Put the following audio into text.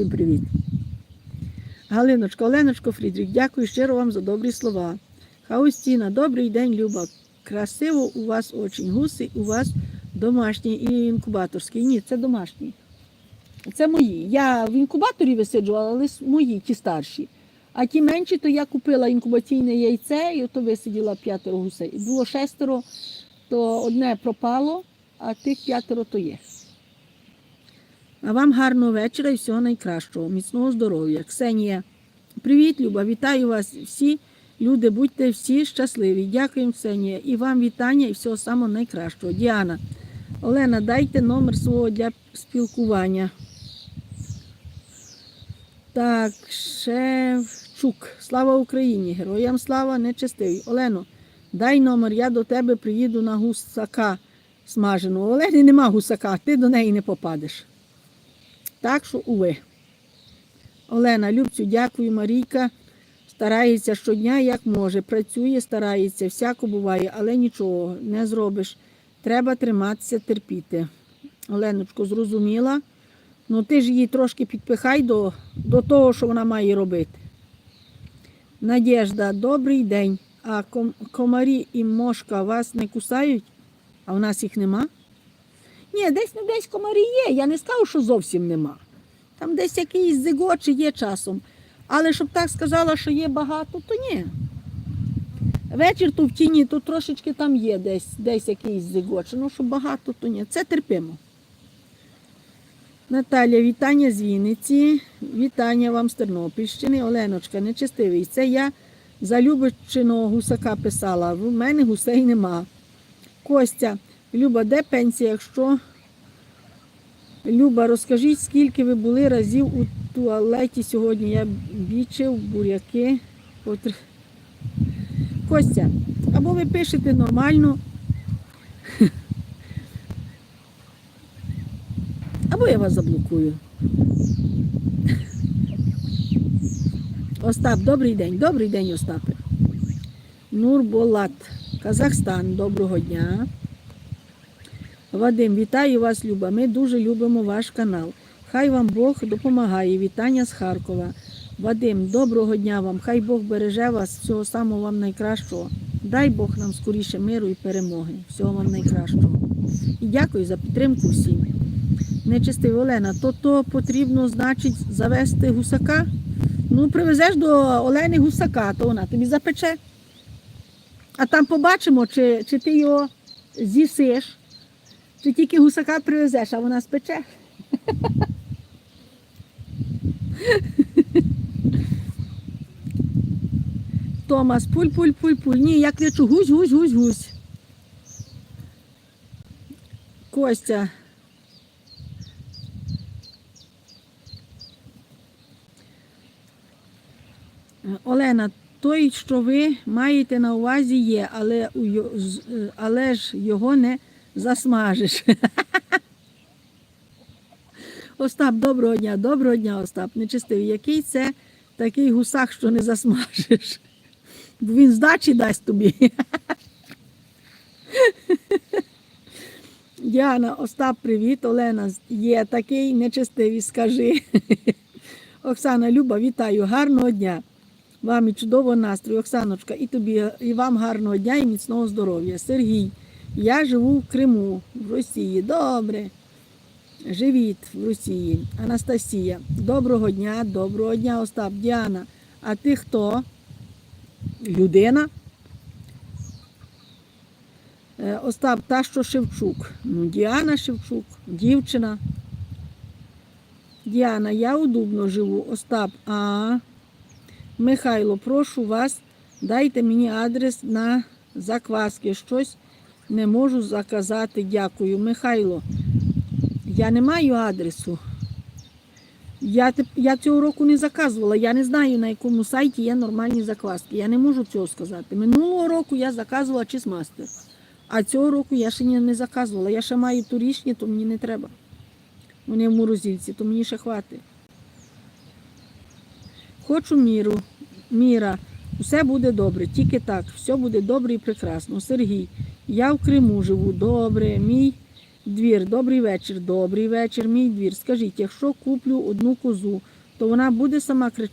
Всім привіт. Галиночко, Оленочко Фрідрік, дякую щиро вам за добрі слова. Хаустіна, добрий день, Люба. Красиво у вас очень. Гуси у вас домашні і інкубаторські. Ні, це домашні. Це мої. Я в інкубаторі висиджувала, але мої, ті старші. А ті менші, то я купила інкубаційне яйце і ото висиділа п'ятеро гусей. Було шестеро, то одне пропало, а тих п'ятеро то є. А вам гарного вечора і всього найкращого, міцного здоров'я. Ксенія, привіт, Люба, вітаю вас всі. Люди, будьте всі щасливі. Дякуємо, Ксенія. І вам вітання і всього самого найкращого. Діана, Олена, дайте номер свого для спілкування. Так, Шевчук. Слава Україні! Героям слава нечестиві. Олено, дай номер, я до тебе приїду на гусака смаженого. Олені нема гусака, ти до неї не попадеш. Так що уви. Олена, Любцю, дякую, Марійка. Старається щодня, як може. Працює, старається, всяко буває, але нічого не зробиш. Треба триматися, терпіти. Оленочко, зрозуміла. Ну ти ж її трошки підпихай до, до того, що вона має робити. Надєжда, добрий день. А ком- комарі і мошка вас не кусають, а в нас їх нема? Ні, десь не десь комарі є. Я не скажу, що зовсім нема. Там десь якийсь зигочі є часом. Але щоб так сказала, що є багато, то ні. Вечір то в тіні, то трошечки там є десь, десь якийсь зигоч. Ну, що багато, то ні. Це терпимо. Наталя, вітання з Вінниці, вітання вам з Тернопільщини. Оленочка, нечестивий. Це я за Любичиного гусака писала. В мене гусей нема. Костя, Люба, де пенсія? Якщо Люба, розкажіть, скільки ви були разів у туалеті сьогодні? Я бічив буряки. Потр- Костя, або ви пишете нормально, або я вас заблокую. Остап, добрий день. Добрий день, Остапе. Нурболат, Казахстан, доброго дня. Вадим, вітаю вас, Люба. Ми дуже любимо ваш канал. Хай вам Бог допомагає. Вітання з Харкова. Вадим, доброго дня вам. Хай Бог береже вас, всього самого вам найкращого. Дай Бог нам скоріше миру і перемоги. Всього вам найкращого. І дякую за підтримку всім. Нечистий Олена, то то потрібно, значить, завести гусака. Ну, привезеш до Олени гусака, то вона тобі запече. А там побачимо, чи, чи ти його з'їсиш. Чи тільки гусака привезеш, а вона спече? Томас, пуль, пуль, пуль, пуль. Ні, я кричу гусь, гусь, гусь, гусь. Костя. Олена, той, що ви маєте на увазі, є, але, але ж його не засмажиш. Остап, доброго дня, доброго дня, Остап. Нечистивий. Який це такий гусак, що не засмажиш? Бо він здачі дасть тобі. Діана, Остап, привіт. Олена, є такий нечистивий, скажи. Оксана, Люба, вітаю, гарного дня. Вам і чудового настрою, Оксаночка, і тобі, і вам гарного дня і міцного здоров'я. Сергій, я живу в Криму, в Росії. Добре. Живіт в Росії. Анастасія. Доброго дня, доброго дня, Остап, Діана. А ти хто? Людина? Е, Остап, та що Шевчук. Ну, Діана Шевчук, дівчина. Діана, я у Дубно живу. Остап, а. Михайло, прошу вас, дайте мені адрес на закваски. Щось не можу заказати. Дякую. Михайло, я не маю адресу. Я, я цього року не заказувала. Я не знаю, на якому сайті є нормальні закваски. Я не можу цього сказати. Минулого року я заказувала чизмастер, а цього року я ще не заказувала. Я ще маю турішні, то мені не треба. Вони в морозильці, то мені ще хватить. Хочу міру, міра, все буде добре, тільки так, все буде добре і прекрасно. Сергій, я в Криму живу, добре, мій Двір, добрий вечір, добрий вечір, мій двір. Скажіть, якщо куплю одну козу, то вона буде сама кричати.